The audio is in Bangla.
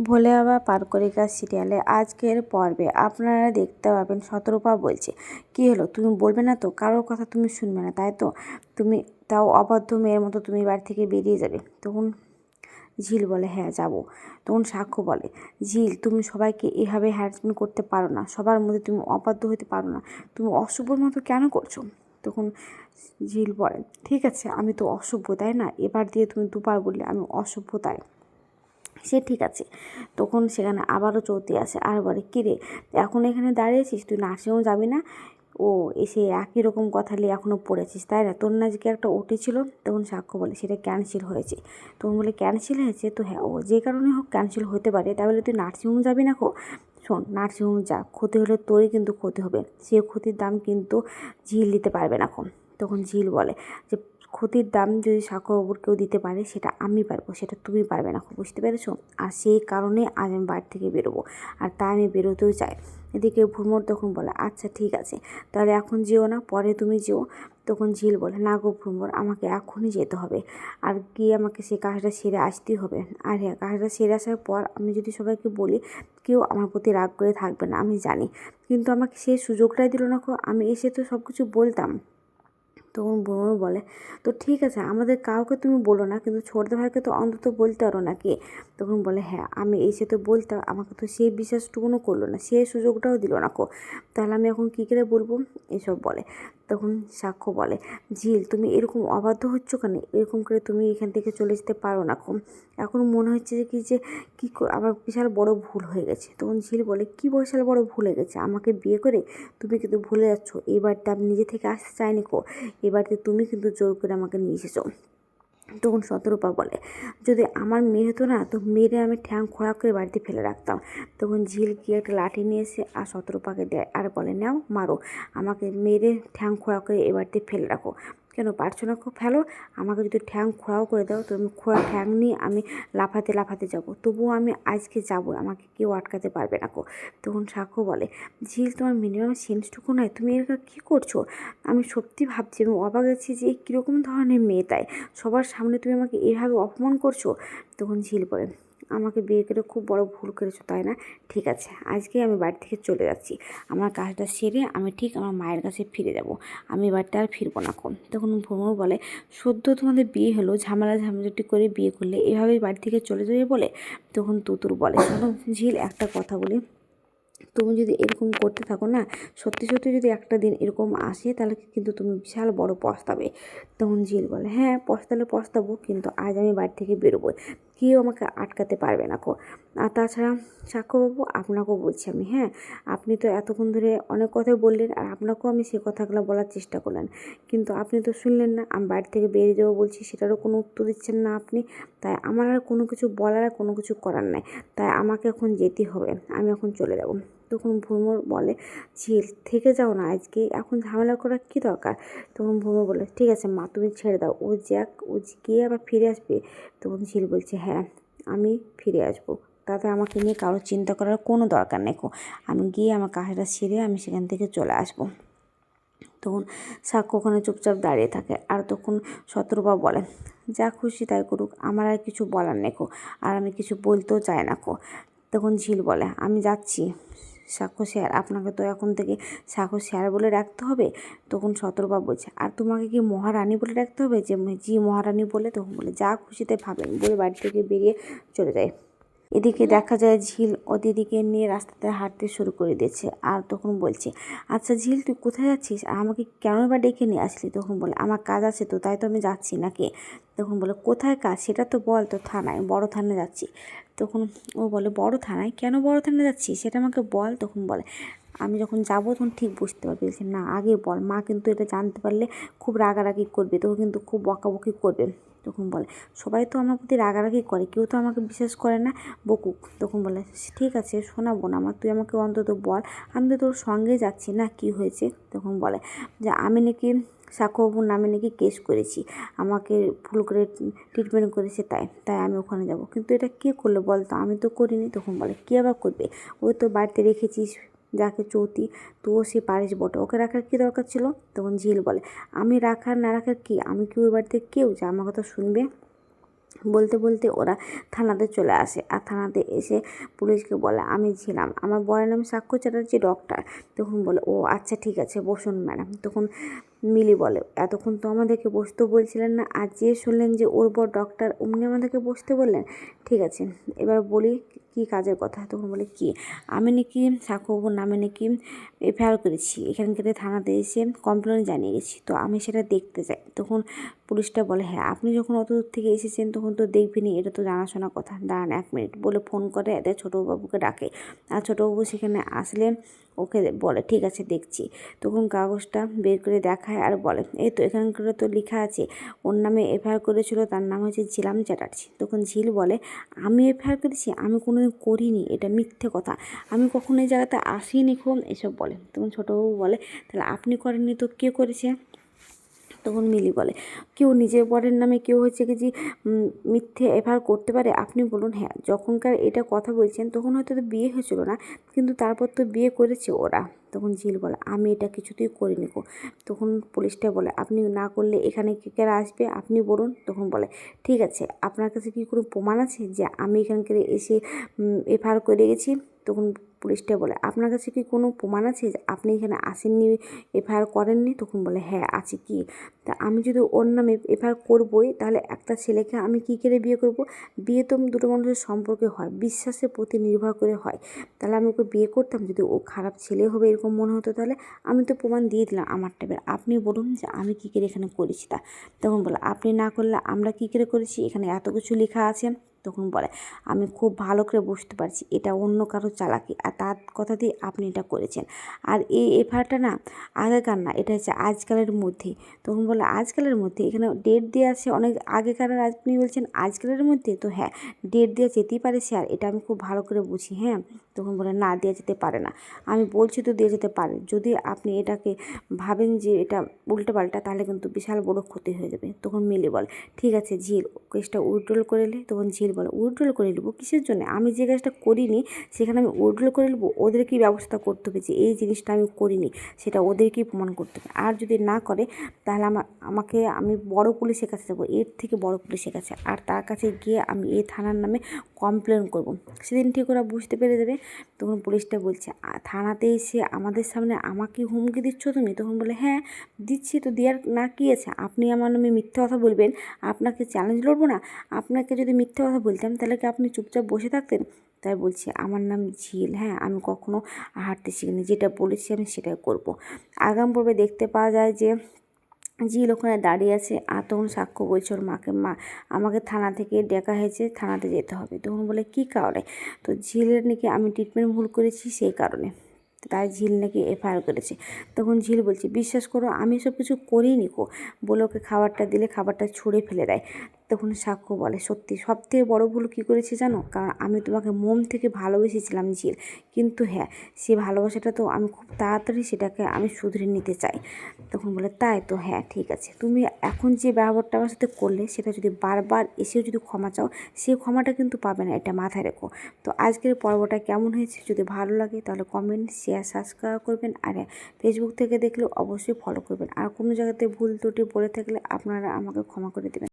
ভোলে বাবা পারকরিকা সিরিয়ালে আজকের পর্বে আপনারা দেখতে পাবেন শতরূপা বলছে, কি হলো? তুমি বলবে না তো? কারোর কথা তুমি শুনবে না, তাই তো? তুমি তাও অবাধ্য মেয়ের মতো তুমি বাড়ি থেকে বেরিয়ে যাবে। তখন ঝিল বলে হ্যাঁ যাব। তখন সাক্ষ্য বলে, ঝিল, তুমি সবাইকে এভাবে হ্যারাসমেন্ট করতে পারো না। সবার মধ্যে তুমি অবাধ্য হতে পারো না। তুমি অশুভর মতো কেন করছ? তখন ঝিল বলে, ঠিক আছে, আমি তো অসভ্য তাই না? এবার দিয়ে তুমি দুবার বললে আমি অসভ্য তাই। সে ঠিক আছে। তখন সেখানে আবারও চৌতি আসে, আর বলে কিরে এখন এখানে দাঁড়িয়েছিস? তুই নার্সিংহোম যাবি না? ও এসে একই রকম কথা নিয়ে এখনও পড়েছিস, তাই না? তোর না আজকে একটা ওটি ছিল। তখন সাক্ষ্য বলে, সেটা ক্যান্সেল হয়েছে। তখন বলে, ক্যান্সেল হয়েছে? তো হ্যাঁ ও যে কারণে হোক ক্যান্সেল হতে পারে। তাহলে তুই নার্সিংহোম যাবি না খো শোন, নার্সিংহোম যা, ক্ষতি হলে তোরই কিন্তু ক্ষতি হবে। সে ক্ষতির দাম কিন্তু ঝিল দিতে পারবে না এখন তখন ঝিল বলে যে ক্ষতির দাম যদি সাক্ষ্যবাবুর কেউ দিতে পারে, সেটা আমি পারব, সেটা তুমি পারবে না, বুঝতে পেরেছ? আর সেই কারণে আজ আমি বাড়ি থেকে বেরোবো, আর তাই আমি বেরোতেও চাই এদিকে ভ্রমর তখন বলে আচ্ছা ঠিক আছে, তাহলে এখন যেও না, পরে তুমি যেও। তখন ঝিল বলে, না গো ভ্রমর আমাকে এখনই যেতে হবে, আর গিয়ে আমাকে সেই কাজটা সেরে আসতেই হবে। আর হ্যাঁ কাজটা সেরে আসার পর আমি যদি সবাইকে বলি, কেউ আমার প্রতি রাগ করে থাকবে না, আমি জানি। কিন্তু আমাকে সেই সুযোগটাই দিল না আমি এসে তো সব কিছু বলতাম। তখন বৌমা বলে, তো ঠিক আছে, আমাদের কাউকে তুমি বলো না, কিন্তু ছোটদা ভাইকে তো অন্তত বলতে পারো নাকি? তখন বলে হ্যাঁ আমি এসে তো বলতাম আমাকে তো সেই বিশ্বাসটুকুনও করল না, সেই সুযোগটাও দিল না কো। তাহলে আমি এখন কী করে বলব? এসব বলে। তখন সাক্ষ্য বলে, ঝিল, তুমি এরকম অবাধ্য হচ্ছ কেন? এরকম করে তুমি এখান থেকে চলে যেতে পারো না কম এখন মনে হচ্ছে যে কি যে, কী আমার বিশাল বড় ভুল হয়ে গেছে। তখন ঝিল বলে, কী বিশাল বড় ভুল হয়ে গেছে? আমাকে বিয়ে করে তুমি কিন্তু ভুলে যাচ্ছ। এই বাড়িতে আমি নিজে থেকে আসতে চাইনি কো। এই বাড়িতে তুমি কিন্তু জোর করে আমাকে নিয়ে এসেছ। তখন শতরূপা বলে, যদি আমার মেয়ে হতো না, তো মেয়েরে আমি ঠ্যাং খোঁড়া করে বাড়িতে ফেলে রাখতাম। তখন ঝিল কি একটা লাঠি নিয়ে এসে আর শতরূপাকে দেয়, আর বলে, নাও, মারো। আমাকে মেরে ঠ্যাং খোঁড়া করে এ বাড়িতে ফেলে রাখো। কেন? পারছ না খুব ফেলো আমাকে যদি ঠ্যাং খোঁড়াও করে দাও, তো আমি খোঁড়া ঠ্যাং নিয়ে আমি লাফাতে লাফাতে যাব। তবুও আমি আজকে যাব, আমাকে কেউ আটকাতে পারবে না কো। তখন সাক্ষ্য বলে, ঝিল, তোমার মিনিমাম সেন্সটুকু নয়, তুমি এর কী করছ? আমি সত্যি ভাবছি, আমি অবাক আছি যে কীরকম ধরনের মেয়ে তাই। সবার সামনে তুমি আমাকে এভাবে অপমান করছ? তখন ঝিল বলে আমাকে বিয়ে করে খুব বড় ভুল করেছ, তাই না? ঠিক আছে, আজকে আমি বাড়ি থেকে চলে যাচ্ছি। আমার কাজটা সেরে আমি ঠিক আমার মায়ের কাছে ফিরে যাব। আমি বাড়িতে আর ফিরবো না কম তখন ভ্রমণ বলে, সদ্য তোমাদের বিয়ে হলো, ঝামেলা ঝামেলাটি করে বিয়ে করলে এভাবেই বাড়ি থেকে চলে যাবে বলে? তখন তুতুর বলে, শোনো ঝিল, একটা কথা বলি। তুমি যদি এরকম করতে থাকো না, সত্যি সত্যি যদি একটা দিন এরকম আসে, তাহলে কিন্তু তুমি বিশাল বড় পস্তাবে। তখন ঝিল বলে হ্যাঁ পস্তালে পস্তাবো, কিন্তু আজ আমি বাড়ি থেকে বেরোবো কেউ আমাকে আটকাতে পারবে না কো। আর তাছাড়া সাক্ষ্যবাবু, আপনাকেও বলছি আমি হ্যাঁ? আপনি তো এতক্ষণ ধরে অনেক কথাই বললেন আর আপনাকেও আমি সে কথাগুলো বলার চেষ্টা করলেন কিন্তু আপনি তো শুনলেন না, আমি বাড়ি থেকে বেরিয়ে যাব বলছি, সেটারও কোনো উত্তর দিচ্ছেন না আপনি। তাই আমার আর কোনো কিছু বলার আর কোনো কিছু করার নাই। তাই আমাকে এখন যেতে হবে, আমি এখন চলে যাব। তখন ভ্রমর বলে ঝিল থেকে যাও না আজকে, এখন ঝামেলা করার কী দরকার? তখন ভ্রমর বলে, ঠিক আছে মা, তুমি ছেড়ে দাও। ও যাক, ও গিয়ে আবার ফিরে আসবে। তখন ঝিল বলছে হ্যাঁ আমি ফিরে আসব। তাতে আমাকে নিয়ে কারও চিন্তা করার কোনো দরকার নেই আমি গিয়ে আমার কাজটা সেরে আমি সেখান থেকে চলে আসব। তখন সাক্ষ্য ওখানে চুপচাপ দাঁড়িয়ে থাকে। আর তখন শত্রুবা বলে, যা খুশি তাই করুক, আমার আর কিছু বলার নেকো আর আমি কিছু বলতেও চাই না কো। তখন ঝিল বলে, আমি যাচ্ছি। সাক্ষ্য স্যার আপনাকে তো এখন থেকে সাক্ষ্য স্যার বলে রাখতে হবে। তখন সতর্বা বলছে। আর তোমাকে কি মহারানী বলে রাখতে হবে? যে জি মহারানী বলে তখন বলে, যা খুশিতে ভাবেন। বলে বাড়ি থেকে বেরিয়ে চলে যায়। এদিকে দেখা যায় ঝিল দিদিকে নিয়ে রাস্তাতে হাঁটতে শুরু করে দিয়েছে। আর তখন বলছে আচ্ছা ঝিল, তুই কোথায় যাচ্ছিস? আর আমাকে কেন বা ডেকে নিয়ে আসলি? তখন বলে, আমার কাজ আছে তো, তাই তো আমি যাচ্ছি নাকি? তখন বলে, কোথায় কাজ? সেটা তো বল, তো থানায়, বড় থানায় যাচ্ছি। তখন ও বলে, বড় থানায়? কেন বড় থানায় যাচ্ছি সেটা আমাকে বল। তখন বলে, আমি যখন যাব তখন ঠিক বুঝতে পারবি। না, আগে বল। মা কিন্তু এটা জানতে পারলে খুব রাগারাগি করবে। তোকে কিন্তু খুব বকাবকি করবে। তখন বলে, সবাই তো আমার প্রতি রাগারাগি করে, কেউ তো আমাকে বিশ্বাস করে না বকুক তখন বলে, ঠিক আছে, শোনাবো না, আমার, তুই আমাকে অন্তত বল, আমি তো তোর সঙ্গে যাচ্ছি, না, কি হয়েছে? তখন বলে, যে, আমি নাকি সাক্ষ্যবাবুর নামে নাকি কেস করেছি, আমাকে ভুল করে ট্রিটমেন্ট করেছে তাই তাই আমি ওখানে যাব। কিন্তু এটা কে করল বল তো আমি তো করিনি, তখন বলে, কে আবার করবে? ওই তো বাড়িতে রেখেছিস যাকে চৌতি তুও সে পারিস বটে। ওকে রাখার কী দরকার ছিল? তখন ঝিল বলে, আমি রাখার না রাখার কি? আমি কি ওই বাড়িতে কেউ যে আমার কথা শুনবে? বলতে বলতে ওরা থানাতে চলে আসে আর থানাতে এসে পুলিশকে বলে, আমি ছিলাম। আমার বরের নাম সাক্ষ্য চ্যাটার্জি ডক্টর। তখন বলে, ও আচ্ছা ঠিক আছে, বসুন ম্যাডাম। তখন মিলি বলে, এতক্ষণ তো আমাদেরকে বসতে বলছিলেন না, আর যে শুনলেন যে ওর বর ডক্টর অমনি আমাদেরকে বসতে বললেন? ঠিক আছে, এবার বলি কি কাজের কথা? তখন বলে, কি? আমি নাকি সাক্ষ্যবাবুর নামে নাকি এফআইআর করেছি। এখানকার থানাতে এসে কমপ্লেন জানিয়ে গেছি। তো আমি সেটা দেখতে চাই। তখন পুলিশটা বলে হ্যাঁ আপনি যখন অত দূর থেকে এসেছেন তখন তো দেখবেনি এটা তো জানাশোনা কথা। দাঁড়ান এক মিনিট। বলে ফোন করে এদের ছোটোবাবুকে ডাকে। আর ছোটোবাবু সেখানে আসলে ওকে বলে, ঠিক আছে, দেখছি। তখন কাগজটা বের করে দেখায় আর বলে, এই তো এখানকার তো লেখা আছে, ওর নামে এফআইআর করেছিল, তার নাম হচ্ছে ঝিলাম চ্যাটার্জি। তখন ঝিল বলে, আমি এফআইআর করেছি, আমি কোনোদিন করিনি, এটা মিথ্যে কথা। আমি কখনো এই জায়গাতে আসিনি খুব, এসব বলে। তখন ছোটোবাবু বলে, তাহলে আপনি করেননি তো কে করেছে? তখন মিলি বলে। কেউ নিজের বরের নামে কেউ হচ্ছে কি যে মিথ্যে এফআইআর করতে পারে আপনি বলুন হ্যাঁ যখনকার এটা কথা বলছেন, তখন হয়তো তো বিয়ে হয়েছিল না, কিন্তু তারপর তো বিয়ে করেছে ওরা। তখন ঝিল বলে, আমি এটা কিছুতেই করিনি গো। তখন পুলিশটা বলে, আপনি না করলে এখানে কে, কারা আসবে? আপনি বলুন। তখন বলে, ঠিক আছে, আপনার কাছে কি কোনো প্রমাণ আছে যে আমি এখানকার এসে এফআইআর করে গেছি? তখন পুলিশটা বলে, আপনার কাছে কি কোনো প্রমাণ আছে যে আপনি এখানে আসেননি, এফআইআর করেননি? তখন বলে হ্যাঁ আছে কি? তা আমি যদি ওর নামে এফআইআর করবোই, তাহলে একটা ছেলেকে আমি কী করে বিয়ে করব? বিয়ে তো দুটো মানুষের সম্পর্কে হয়, বিশ্বাসের প্রতি নির্ভর করে হয়। তাহলে আমি ওকে বিয়ে করতাম, যদি ও খারাপ ছেলে হবে এরকম মনে হতো, তাহলে আমি তো প্রমাণ দিয়ে দিলাম আমার টাইপের আপনি বলুন যে আমি কী করে এখানে করেছি তা। তখন বলে, আপনি না করলে আমরা কী করে করেছি? এখানে এত কিছু লেখা আছে। তখন বলে, আমি খুব ভালো করে বুঝতে পারছি, এটা অন্য কারও চালাকি, আর তার কথা দিয়ে আপনি এটা করেছেন। আর এই এফআইআরটা না আগেকার না, এটা হচ্ছে আজকালের মধ্যে। তখন বলে, আজকালের মধ্যে? এখানে ডেট দেওয়া আছে অনেক আগেকার, আপনি বলছেন আজকালের মধ্যে? তো হ্যাঁ ডেট দেওয়া যেতেই পারে স্যার এটা আমি খুব ভালো করে বুঝি হ্যাঁ? তখন বলে, না দেওয়া যেতে পারে না। আমি বলছি, তো দেওয়া যেতে পারে। যদি আপনি এটাকে ভাবেন যে এটা উল্টো পাল্টা, তাহলে কিন্তু বিশাল বড় ক্ষতি হয়ে যাবে। তখন মিলে বলে, ঠিক আছে, ঝিল। কেসটা উইড্রল করে নিলে তখন ঝিল বলে, উইড্রল করে নেব? কিসের জন্য? আমি যে কাজটা করিনি, সেখানে আমি উইড্রল করে নেব? ওদের ওদেরকেই ব্যবস্থা করতে হবে যে এই জিনিসটা আমি করিনি? সেটা ওদেরকেই প্রমাণ করতে হবে? আর যদি না করে, তাহলে আমার আমাকে, আমি বড় পুলিশের কাছে যাব। এর থেকে বড় পুলিশের কাছে। আর তার কাছে গিয়ে আমি এই থানার নামে কমপ্লেন করব। সেদিন ঠিক ওরা বুঝতে পেরে যাবে তখন পুলিশটা বলছে থানাতে এসে আমাদের সামনে আমাকে হুমকি দিচ্ছ তুমি? তখন বলে হ্যাঁ দিচ্ছি তো, দেওয়ার না কি আছে? আপনি আমার নামে মিথ্যে কথা বলবেন, আপনাকে চ্যালেঞ্জ লড়বো না? আপনাকে যদি মিথ্যে কথা বলতাম, তাহলে কি আপনি চুপচাপ বসে থাকতেন? তাই বলছি, আমার নাম ঝিল হ্যাঁ আমি কখনো হাঁটতে শিখিনি, যেটা বলেছি আমি সেটাই করব। আগাম পর্বে দেখতে পাওয়া যায় যে ঝিল ওখানে দাঁড়িয়ে আছে, আর তখন সাক্ষ্য বলছে ওর মাকে, মা, আমাকে থানা থেকে ডেকা হয়েছে, থানাতে যেতে হবে। তখন বলে, কী কারণে? তো ঝিলের নাকি আমি ট্রিটমেন্ট ভুল করেছি সেই কারণে। তাই ঝিল নাকি এফআইআর করেছে। তখন ঝিল বলছে, বিশ্বাস করো, আমি সব কিছু করিনি কো। বলে ওকে খাবারটা দিলে, খাবারটা ছুঁড়ে ফেলে দেয়। তখন সাক্ষ্য বলে। সত্যি সব থেকে বড়ো ভুল কী করেছি জানো? কারণ আমি তোমাকে মন থেকে ভালোবেসেছিলাম ঝিল কিন্তু হ্যাঁ সে ভালোবাসাটা তো আমি খুব তাড়াতাড়ি সেটাকে আমি শুধরে নিতে চাই। তখন বলে তাই তো হ্যাঁ ঠিক আছে। তুমি এখন যে ব্যবহারটা আমার সাথে করলে সেটা যদি বারবার এসেও যদি ক্ষমা চাও সেই ক্ষমাটা কিন্তু পাবে না এটা মাথায় রেখো। তো আজকের পর্বটা কেমন হয়েছে যদি ভালো লাগে তাহলে কমেন্ট শেয়ার সাবস্ক্রাইব করবেন। আর হ্যাঁ, ফেসবুক থেকে দেখলেও অবশ্যই ফলো করবেন। আর কোনো জায়গাতে ভুল ত্রুটি বলে থাকলে আপনারা আমাকে ক্ষমা করে দেবেন।